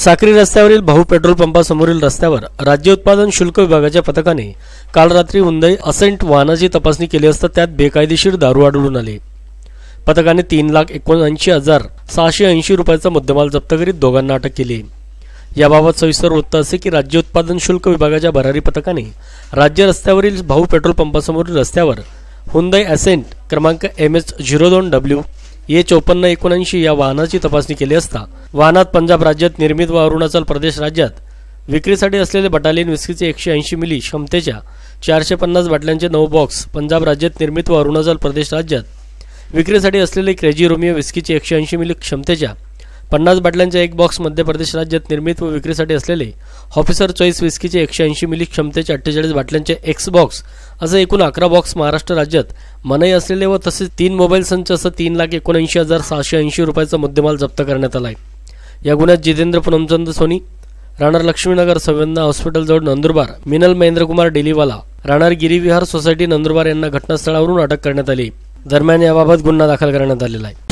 साक्री रस्त्यावरील भाऊ पेट्रोल पंपासमोरील रस्त्यावर राज्य उत्पादन शुल्क विभागाच्या पथकाने काल रात्री हुंदई असेंट वाहनाची तपासणी केली असता त्यात बेकायदेशीर दारू आढळून आले. पथकाने तीन लाख एकोणऐंशी हजार सहाशे ऐंशी रुपयाचा मुद्देमाल जप्त करीत दोघांना अटक केली. याबाबत सविस्तर वृत्त असे की राज्य उत्पादन शुल्क विभागाच्या भरारी पथकाने राज्य रस्त्यावरील भाऊ पेट्रोल पंपासमोरील रस्त्यावर हुंदई असेंट क्रमांक एम एच झिरो दोन डब्ल्यू ए चौपन्न एकोणऐंशी या वाहनाची तपासणी केली असता वाहनात पंजाब राज्यात निर्मित व अरुणाचल प्रदेश राज्यात विक्रीसाठी असलेले बटालियन विस्कीचे एकशे ऐंशी मिली क्षमतेच्या चारशे पन्नास बाटल्यांचे नऊ बॉक्स पंजाब राज्यात निर्मित व अरुणाचल प्रदेश राज्यात विक्रीसाठी असलेले क्रेजी रोमियो विस्कीचे एकशे ऐंशी मिली क्षमतेच्या पन्नास बाटल्यांच्या एक बॉक्स मध्य प्रदेश राज्यात निर्मित व विक्रीसाठी असलेले ऑफिसर चॉईस विस्कीचे एकशे ऐंशी मिली क्षमतेचे अठ्ठेचाळीस बाटल्यांचे एक्स बॉक्स असे एकूण अकरा बॉक्स महाराष्ट्र राज्यात मनाई असलेले व तसेच तीन मोबाईल संच असं तीन लाख एकोणऐंशी हजार सहाशे ऐंशी रुपयाचा मुद्देमाल जप्त करण्यात आला आहे या गुन्ह्यात जितेंद्र पुनमचंद सोनी राहणार लक्ष्मीनगर संवेदना हॉस्पिटलजवळ नंदुरबार मिनल महेंद्रकुमार डेलीवाला राहणार गिरीविहार सोसायटी नंदुरबार यांना घटनास्थळावरून अटक करण्यात आली. दरम्यान याबाबत गुन्हा दाखल करण्यात आलेला आहे.